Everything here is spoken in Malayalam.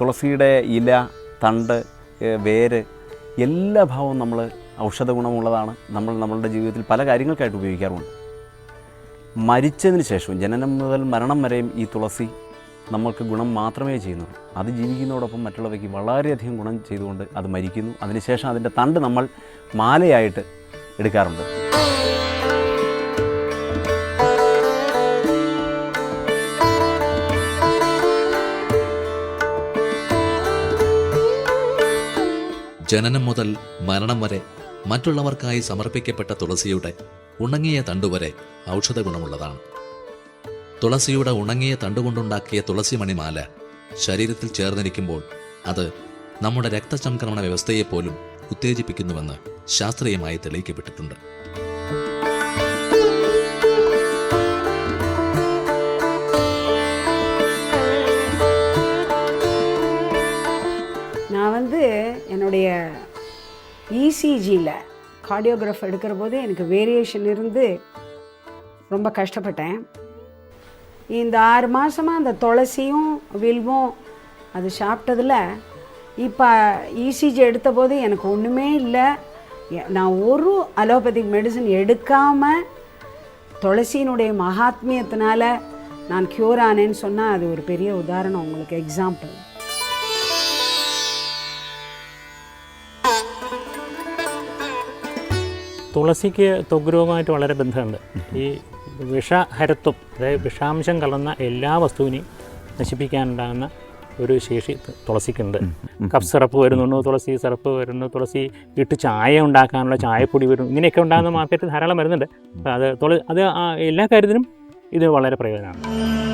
തുളസിയുടെ ഇല തണ്ട് വേര് എല്ലാ ഭാവവും നമ്മൾ ഔഷധ ഗുണമുള്ളതാണ്. നമ്മൾ നമ്മളുടെ ജീവിതത്തിൽ പല കാര്യങ്ങൾക്കായിട്ട് ഉപയോഗിക്കാറുണ്ട്. മരിച്ചതിന് ശേഷവും ജനനം മുതൽ മരണം വരെയും ഈ തുളസി നമ്മൾക്ക് ഗുണം മാത്രമേ ചെയ്യുന്നുള്ളൂ. അത് ജീവിക്കുന്നതോടൊപ്പം മറ്റുള്ളവയ്ക്ക് വളരെയധികം ഗുണം ചെയ്തുകൊണ്ട് അത് മരിക്കുന്നു. അതിനുശേഷം അതിന്റെ തണ്ട് നമ്മൾ മാലയായിട്ട് എടുക്കാറുണ്ട്. ജനനം മുതൽ മരണം വരെ മറ്റുള്ളവർക്കായി സമർപ്പിക്കപ്പെട്ട തുളസിയുടെ ഉണങ്ങിയ തണ്ടുവരെ ഔഷധ ഗുണമുള്ളതാണ്. തുളസിയുടെ ഉണങ്ങിയ തണ്ടുകൊണ്ടുണ്ടാക്കിയ തുളസി മണിമാല ശരീരത്തിൽ ചേർന്നിരിക്കുമ്പോൾ അത് നമ്മുടെ രക്തചംക്രമണ വ്യവസ്ഥയെപ്പോലും ഉത്തേജിപ്പിക്കുന്നുവെന്ന് ശാസ്ത്രീയമായി തെളിയിക്കപ്പെട്ടിട്ടുണ്ട്. நான் வந்து என்னுடைய இசிஜியில் கார்டியோகிராஃப் எடுக்கிற போது எனக்கு வேரியேஷன் இருந்து ரொம்ப கஷ்டப்பட்டேன். இந்த ஆறு மாதமாக அந்த துளசியும் வில்வும் அது சாப்பிட்டதில் இப்போ இசிஜி எடுத்த போது எனக்கு ஒன்றுமே இல்லை. எ- நான் ஒரு அலோபதிக் மெடிசன் எடுக்காமல் துளசியினுடைய மகாத்மியத்தினால நான் க்யூர் ஆனேன்னு சொன்னால் அது ஒரு பெரிய உதாரணம் உங்களுக்கு எக்ஸாம்பிள் തുളസിക്ക് ത്വഗ് രോഗമായിട്ട് വളരെ ബന്ധമുണ്ട്. ഈ വിഷഹരത്വം അതായത് വിഷാംശം കലർന്ന എല്ലാ വസ്തുവിനെയും നശിപ്പിക്കാനുണ്ടാകുന്ന ഒരു ശേഷി തുളസിക്കുണ്ട്. കഫ് സിറപ്പ് വരുന്നുണ്ട്? തുളസി സിറപ്പ് വരുന്നു. തുളസി ഇട്ട് ചായ ഉണ്ടാക്കാനുള്ള ചായപ്പൊടി വരുന്നു. ഇങ്ങനെയൊക്കെ ഉണ്ടാകുന്ന മാർക്കറ്റ് ധാരാളം വരുന്നുണ്ട്. അത് തുള അത് എല്ലാ കാര്യത്തിനും ഇത് വളരെ പ്രയോജനമാണ്.